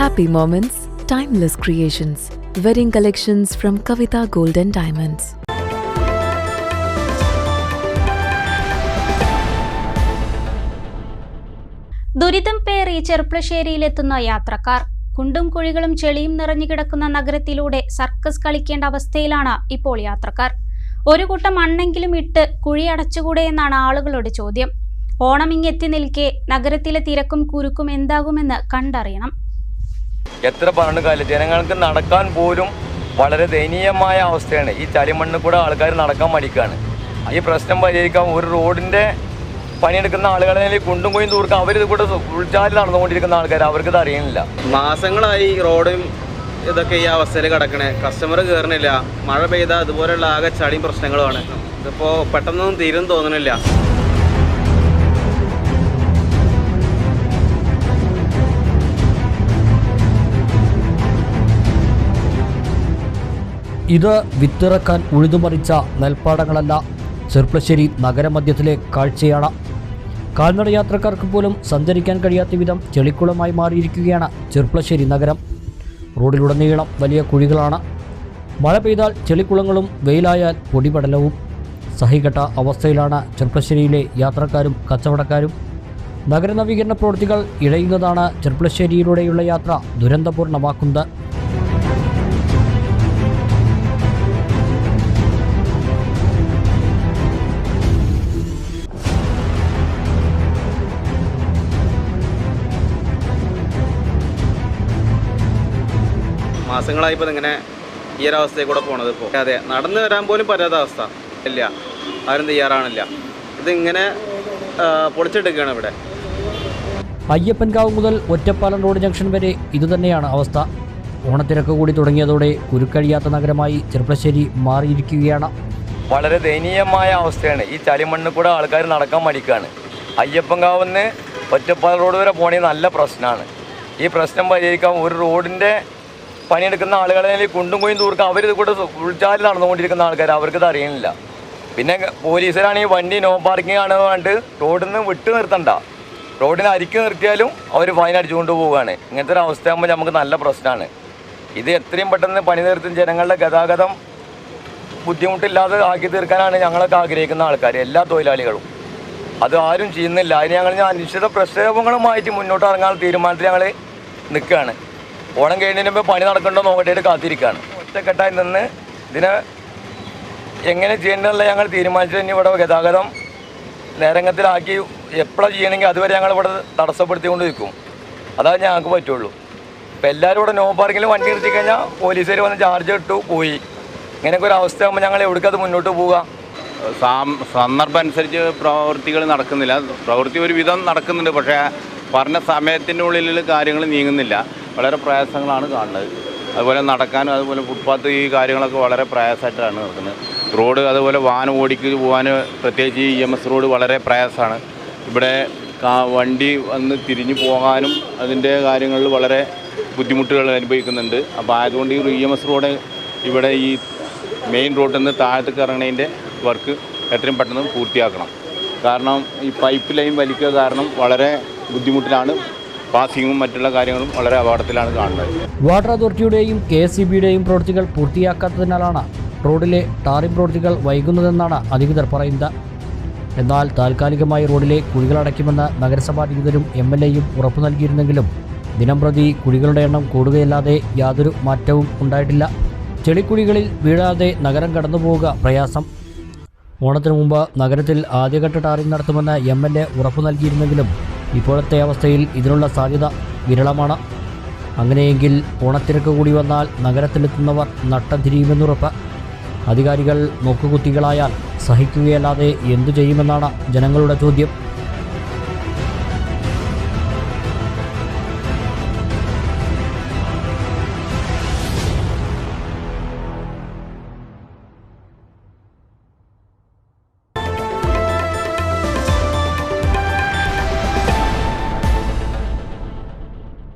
Happy moments, timeless creations. Wedding collections from Kavita Golden Diamonds. ദുരിതം പേറി ചെറുപ്പളശ്ശേരിയിലെത്തുന്ന യാത്രക്കാർ കുണ്ടും കുഴികളും ചെളിയും നിറഞ്ഞു കിടക്കുന്ന നഗരത്തിലൂടെ സർക്കസ് കളിക്കേണ്ട അവസ്ഥയിലാണ് ഇപ്പോൾ യാത്രക്കാർ ഒരു കൂട്ടം മണ്ണെങ്കിലും ഇട്ട് കുഴി അടച്ചുകൂടെ എന്നാണ് ആളുകളുടെ ചോദ്യം ഓണം ഇങ്ങെത്തി നിൽക്കെ നഗരത്തിലെ തിരക്കും കുരുക്കും എന്താകുമെന്ന് കണ്ടറിയണം എത്ര പറഞ്ഞു കാലം ജനങ്ങൾക്ക് നടക്കാൻ പോലും വളരെ ദയനീയമായ അവസ്ഥയാണ്. ഈ ചളിമണ്ണിൽ കൂടെ ആൾക്കാർ നടക്കാൻ മടിക്കുകയാണ് ഈ പ്രശ്നം പരിഹരിക്കാൻ ഒരു റോഡിന്റെ പണിയെടുക്കുന്ന ആളുകളെ കുണ്ടും കൊയും തൂർക്കാൻ അവരിത് കൂടെ ഉൾച്ചാലിൽ നടന്നുകൊണ്ടിരിക്കുന്ന ആൾക്കാർ അവർക്കിത് അറിയണില്ല. മാസങ്ങളായി റോഡും ഇതൊക്കെ ഈ അവസ്ഥയിൽ കിടക്കണേ. കസ്റ്റമർ കയറണില്ല മഴ പെയ്താൽ അതുപോലെയുള്ള ആകെ ചളിയും പ്രശ്നങ്ങളുമാണ്. ഇതിപ്പോൾ പെട്ടെന്നൊന്നും തീരും തോന്നണില്ല. ഇത് വിത്തിറക്കാൻ ഉഴുതുമറിച്ച നെൽപ്പാടങ്ങളല്ല. ചെർപ്പശ്ശേരി നഗരമധ്യത്തിലെ കാഴ്ചയാണ്. കാൽനട യാത്രക്കാർക്ക് പോലും സഞ്ചരിക്കാൻ കഴിയാത്ത വിധം ചെളിക്കുളമായി മാറിയിരിക്കുകയാണ് ചെർപ്പശ്ശേരി നഗരം. റോഡിലുടനീളം വലിയ കുഴികളാണ്. മഴ പെയ്താൽ ചെളിക്കുളങ്ങളും വെയിലായാൽ പൊടിപടലവും. സഹികെട്ട അവസ്ഥയിലാണ് ചെർപ്പശ്ശേരിയിലെ യാത്രക്കാരും കച്ചവടക്കാരും. നഗരനവീകരണ പ്രവൃത്തികൾ ഇഴയുന്നതാണ് ചെർപ്പശ്ശേരിയിലൂടെയുള്ള യാത്ര ദുരന്തപൂർണമാക്കുന്നത് മാസങ്ങളായി ഇപ്പോൾ ഇങ്ങനെ ഈ ഒരു അവസ്ഥയിൽ കൂടെ പോണത് ഇപ്പോൾ അതെ നടന്നു വരാൻ പോലും പറ്റാത്ത അവസ്ഥ. ഇല്ല ആരും തയ്യാറാണില്ല ഇതിങ്ങനെ പൊളിച്ചെടുക്കുകയാണ് ഇവിടെ. അയ്യപ്പൻകാവ് മുതൽ ഒറ്റപ്പാലം റോഡ് ജംഗ്ഷൻ വരെ ഇതുതന്നെയാണ് അവസ്ഥ. ഓണത്തിരക്ക് കൂടി തുടങ്ങിയതോടെ കുരുക്കഴിയാത്ത നഗരമായി ചെറുപ്പശ്ശേരി മാറിയിരിക്കുകയാണ്. വളരെ ദയനീയമായ അവസ്ഥയാണ്. ഈ ചളിമണ്ണിൽ കൂടെ ആൾക്കാർ നടക്കാൻ മടിക്കുകയാണ് അയ്യപ്പൻകാവുന്ന് ഒറ്റപ്പാലം റോഡ് വരെ പോണേ നല്ല പ്രശ്നമാണ് ഈ പ്രശ്നം പരിഹരിക്കാൻ ഒരു റോഡിന്റെ പണിയെടുക്കുന്ന ആളുകളെ കുണ്ടും കൊയും അവർ അവരിത് കൂടെ ഉൾച്ചാലിൽ നടന്നുകൊണ്ടിരിക്കുന്ന ആൾക്കാർ അവർക്കിത് അറിയണില്ല. പിന്നെ പോലീസുകാരാണെങ്കിൽ വണ്ടി നോ പാർക്കിംഗ് ആണ് പറഞ്ഞിട്ട് റോഡിൽ നിന്ന് വിട്ടു നിർത്തണ്ട. റോഡിന് അരിക്ക് നിർത്തിയാലും അവർ ഫൈൻ അടിച്ചുകൊണ്ട് പോവുകയാണ്. ഇങ്ങനത്തെ ഒരു അവസ്ഥയാകുമ്പോൾ നമുക്ക് നല്ല പ്രശ്നമാണ് ഇത് എത്രയും പെട്ടെന്ന് പണി നിർത്തും ജനങ്ങളുടെ ഗതാഗതം ബുദ്ധിമുട്ടില്ലാതെ ആക്കി തീർക്കാനാണ് ഞങ്ങളൊക്കെ ആഗ്രഹിക്കുന്ന ആൾക്കാർ എല്ലാ തൊഴിലാളികളും. അത് ആരും ചെയ്യുന്നില്ല. അതിന് ഞങ്ങൾ അനിശ്ചിത പ്രക്ഷേപങ്ങളുമായിട്ട് മുന്നോട്ട് ഇറങ്ങാൻ തീരുമാനത്തിൽ ഞങ്ങൾ നിൽക്കുകയാണ്. ഓണം കഴിഞ്ഞതിന് മുമ്പ് പണി നടക്കണ്ടോ നോക്കട്ടെ കാത്തിരിക്കുകയാണ് ഒറ്റക്കെട്ടായി നിന്ന് ഇതിനെ എങ്ങനെ ചെയ്യേണ്ടതല്ല ഞങ്ങൾ തീരുമാനിച്ചു. തന്നെ ഇവിടെ ഗതാഗതം നേരംഗത്തിലാക്കി എപ്പോഴാണ് ചെയ്യണമെങ്കിൽ അതുവരെ ഞങ്ങൾ ഇവിടെ തടസ്സപ്പെടുത്തിക്കൊണ്ട് നിൽക്കും. അതാണ് ഞങ്ങൾക്ക് പറ്റുള്ളൂ. ഇപ്പം എല്ലാവരും ഇവിടെ നോ പാർക്കിൽ വണ്ടി നിർത്തി കഴിഞ്ഞാൽ പോലീസുകാർ വന്ന് ചാർജ് ഇട്ടു പോയി. ഇങ്ങനെയൊക്കെ ഒരു അവസ്ഥ ആകുമ്പോൾ ഞങ്ങൾ എവിടേക്കത് മുന്നോട്ട് പോവുക? സന്ദർഭം അനുസരിച്ച് പ്രവൃത്തികൾ നടക്കുന്നില്ല. പ്രവൃത്തി ഒരുവിധം നടക്കുന്നുണ്ട് പക്ഷേ പറഞ്ഞ സമയത്തിന്റെ ഉള്ളിൽ കാര്യങ്ങൾ നീങ്ങുന്നില്ല. വളരെ പ്രയാസങ്ങളാണ് കാണുന്നത്. അതുപോലെ നടക്കാനും അതുപോലെ ഫുട്പാത്ത് ഈ കാര്യങ്ങളൊക്കെ വളരെ പ്രയാസമായിട്ടാണ് നടക്കുന്നത്. റോഡ് അതുപോലെ വാഹനം ഓടിക്ക് പോകാൻ പ്രത്യേകിച്ച് ഈ എം എസ് റോഡ് വളരെ പ്രയാസമാണ്. ഇവിടെ വണ്ടി വന്ന് തിരിഞ്ഞു പോകാനും അതിന്റെ കാര്യങ്ങളിൽ വളരെ ബുദ്ധിമുട്ടുകൾ അനുഭവിക്കുന്നുണ്ട്. അപ്പോൾ ആയതുകൊണ്ട് ഈ ഇ എം എസ് റോഡ് ഇവിടെ ഈ മെയിൻ റോഡിൽ നിന്ന് താഴത്തേക്ക് ഇറങ്ങുന്നതിന്റെ വർക്ക് എത്രയും പെട്ടെന്ന് പൂർത്തിയാക്കണം. കാരണം ഈ പൈപ്പ് ലൈൻ വലിക്കുക കാരണം വളരെ ബുദ്ധിമുട്ടിലാണ്. പാസിങ്ങും മറ്റുള്ള കാര്യങ്ങളും വളരെ അപകടത്തിലാണ് കാണുന്നത്. വാട്ടർ അതോറിറ്റിയുടെയും കെ എസ് പ്രവൃത്തികൾ പൂർത്തിയാക്കാത്തതിനാലാണ് റോഡിലെ ടാറിംഗ് പ്രവൃത്തികൾ വൈകുന്നതെന്നാണ് അധികൃതർ പറയുന്നത്. എന്നാൽ താൽക്കാലികമായി റോഡിലെ കുഴികളടയ്ക്കുമെന്ന് നഗരസഭാ അധികൃതരും എം എൽ എയും ഉറപ്പു നൽകിയിരുന്നെങ്കിലും ദിനംപ്രതി കുഴികളുടെ എണ്ണം കൂടുകയല്ലാതെ യാതൊരു മാറ്റവും ഉണ്ടായിട്ടില്ല. ചെളിക്കുഴികളിൽ വീഴാതെ നഗരം കടന്നുപോവുക പ്രയാസം. ഓണത്തിനു മുമ്പ് നഗരത്തിൽ ആദ്യഘട്ട ടാറിംഗ് നടത്തുമെന്ന് എം എൽ എ ഉറപ്പു നൽകിയിരുന്നെങ്കിലും ഇപ്പോഴത്തെ അവസ്ഥയിൽ ഇതിനുള്ള സാധ്യത വിരളമാണ്. അങ്ങനെയെങ്കിൽ ഓണത്തിരക്ക് കൂടി വന്നാൽ നഗരത്തിലെത്തുന്നവർ നട്ടം തിരിയുമെന്നുറപ്പ് അധികാരികൾ നോക്കുകുത്തികളായാൽ സഹിക്കുകയല്ലാതെ എന്തു ചെയ്യുമെന്നാണ് ജനങ്ങളുടെ ചോദ്യം.